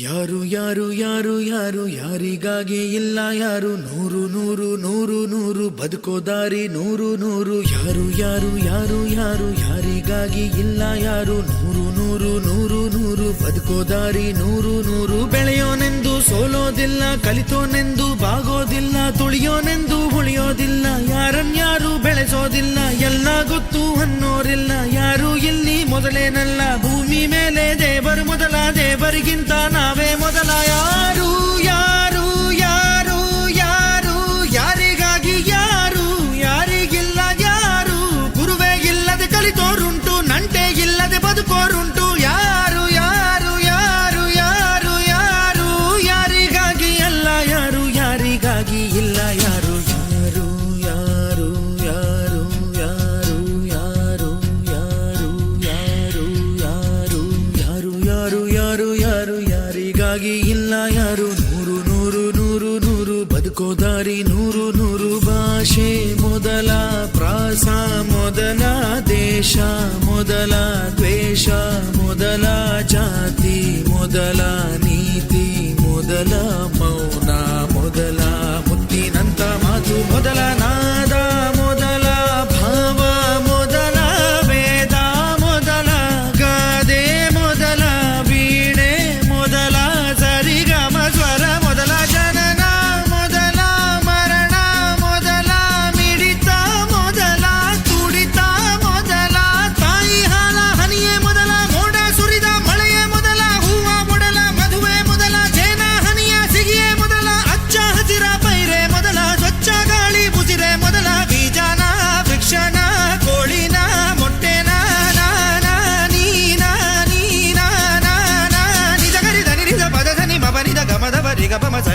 ಯಾರು ಯಾರು ಯಾರು ಯಾರು ಯಾರಿಗಾಗಿ ಇಲ್ಲ ಯಾರು? ನೂರು ನೂರು ನೂರು ನೂರು ಬದುಕೋದಾರಿ ನೂರು ನೂರು ಯಾರು ಯಾರು ಯಾರು ಯಾರು ಯಾರಿಗಾಗಿ ಇಲ್ಲ ಯಾರು? ನೂರು ನೂರು ನೂರು ನೂರು ಬದುಕೋದಾರಿ ನೂರು ನೂರು ಬೆಳೆಯೋನೆಂದು ಸೋಲೋದಿಲ್ಲ, ಕಲಿತೋನೆಂದು ಬಾಗೋದಿಲ್ಲ, ತುಳಿಯೋನೆಂದು ಉಳಿಯೋದಿಲ್ಲ, ಯಾರನ್ಯಾರು ಬೆಳೆಸೋದಿಲ್ಲ, ಎಲ್ಲ ಗೊತ್ತು ಅನ್ನೋರಿಲ್ಲ, ಯಾರು ಇಲ್ಲಿ ಮೊದಲೇನಲ್ಲ? ಭೂಮಿ ಮೇಲೆ ದೇವರು ಮೊದಲ ಅವರಿಗಿಂತ ನಾವೇ ಯಾರಿಗಾಗಿ ಇಲ್ಲ ಯಾರು? ನೂರು ನೂರು ನೂರು ನೂರು. ಬದುಕೋ ದಾರಿ ನೂರು ನೂರು. ಭಾಷೆ ಮೊದಲ, ಪ್ರಾಸ ಮೊದಲ, ದೇಶ ಮೊದಲ, ದ್ವೇಷ ಮೊದಲ, ಜಾತಿ ಮೊದಲ.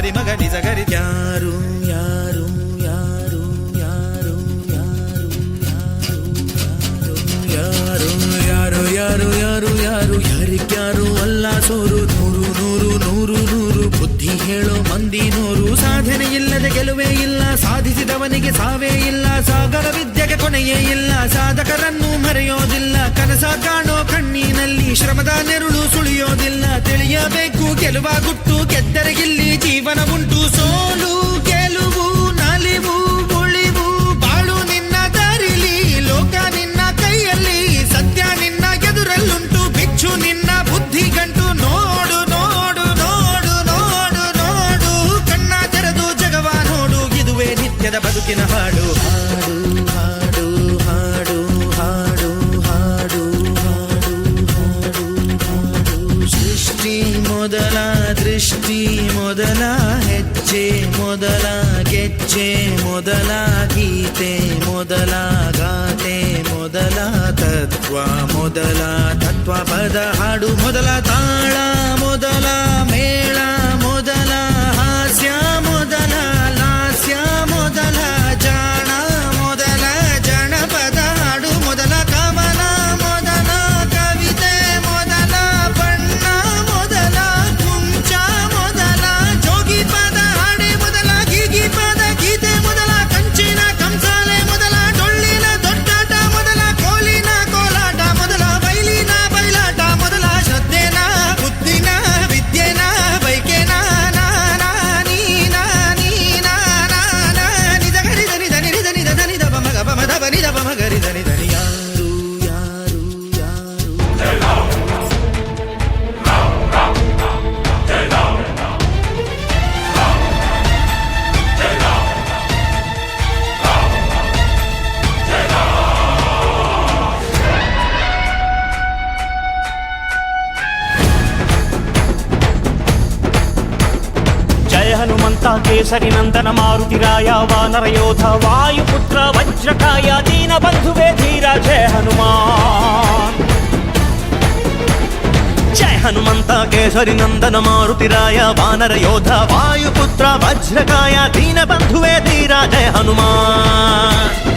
ಸರಿ ಮಗ ನಿಜ ಗರಿ ಯಾರು ಯಾರು ಯಾರು ಯಾರು ಯಾರು ಯಾರು ಯಾರು ಯಾರು ಯಾರು ಯಾರಿಗ್ಯಾರು ಅಲ್ಲ ಸೋರು ನೂರು ನೂರು ನೂರು ನೂರು ಬುದ್ಧಿ ಹೇಳೋ ಮಂದಿ ನೂರು ಸಾಧನೆ ಇಲ್ಲದೆ ಗೆಲುವೇ ಇಲ್ಲ ಸಾಧಿಸಿದವನಿಗೆ ಸಾವೇ ಇಲ್ಲ ಸಾಗರ ವಿದ್ಯೆಗೆ ಕೊನೆಯೇ ಇಲ್ಲ ಸಾಧಕರನ್ನು ಮರೆಯೋದಿಲ್ಲ ಕನಸ ಕಾಣೋ ಕಣ್ಣಿನಲ್ಲಿ ಶ್ರಮದ ನೆರಳು ಸುಳಿಯೋದಿಲ್ಲ ತಿಳಿಯಬೇಕು ಗೆಲುವ ಗುಟ್ಟು ಗೆದ್ದರೆ ಮೊದಲ ಗೆಜ್ಜೆ, ಮೊದಲ ಗೀತೆ, ಮೊದಲ ಗಾತೆ ಮೊದಲ ತತ್ವ ಮೊದಲ ತತ್ವ ಪದ ಹಾಡು, ಮೊದಲ ತಾಳ, ಮೊದಲ ಮೇಳ. కేసరి నందన మారుతిరాయ వానరయోధ వాయుపుత్ర వజ్రకాయ దీన బంధువే ధీర జయ హనుమాన్. జయ హనుమంత కేసరి నందన మారుతిరాయ వానర యోధ వాయుపుత్ర వజ్రకాయ దీన బంధువే ధీర జయ హనుమాన్.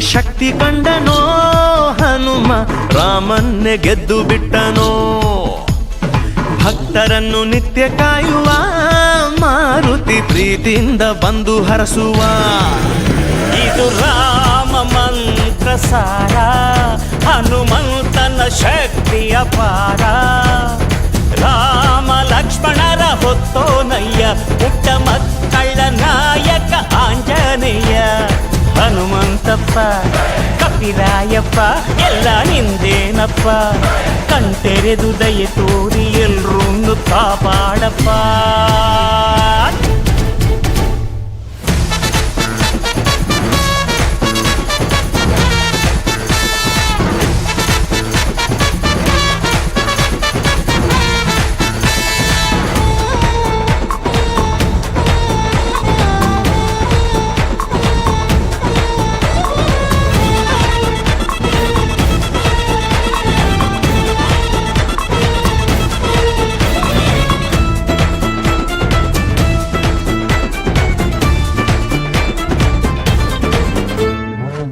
ಶಕ್ತಿ ಕಂಡನೋ ಹನುಮ ರಾಮನ್ನೇ ಗೆದ್ದು ಬಿಟ್ಟನೋ? ಭಕ್ತರನ್ನು ನಿತ್ಯ ಕಾಯುವ ಮಾರುತಿ ಪ್ರೀತಿಯಿಂದ ಬಂದು ಹರಸುವ. ಇದು ರಾಮ ಮಂತ್ರ ಸಾರ, ಹನುಮಂತನ ಶಕ್ತಿಯ ಪಾರ. ರಾಮ ಲಕ್ಷ್ಮಣರ ಹೊತ್ತೋನಯ್ಯ, ಪುಟ್ಟ ಮಕ್ಕಳ ಹನುಮಂತಪ್ಪ ಕಪಿರಾಯಪ್ಪ ಎಲ್ಲ ನಿಂದೇನಪ್ಪ ಕಣ್ತೆರೆದು ದಯೆ ತೋರಿ ಎಲ್ರೂ ಕಾಪಾಡಪ್ಪ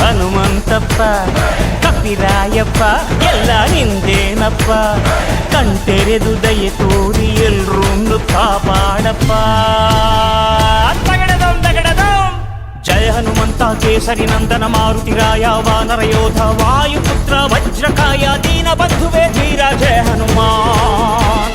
ಹನುಮಂತಪ್ಪ ಕಪಿರಾಯಪ್ಪ ಎಲ್ಲ ನಿಂದೇನಪ್ಪ ಕಣ್ತೆರೆದು ದಯೆ ತೋರಿ ಎಲ್ರೂ ಕಾಪಾಡಪ್ಪ ತಗಡದಂ ತಗಡದಂ ಜಯ ಹನುಮಂತ ಕೇಸರಿ ನಂದನ ಮಾರುತಿರಾಯ ವಾನರ ಯೋಧ ವಾಯುಪುತ್ರ ವಜ್ರಕಾಯ ದೀನ ಬಂಧುವೇ ಧೀರ ಜಯ ಹನುಮಾನ್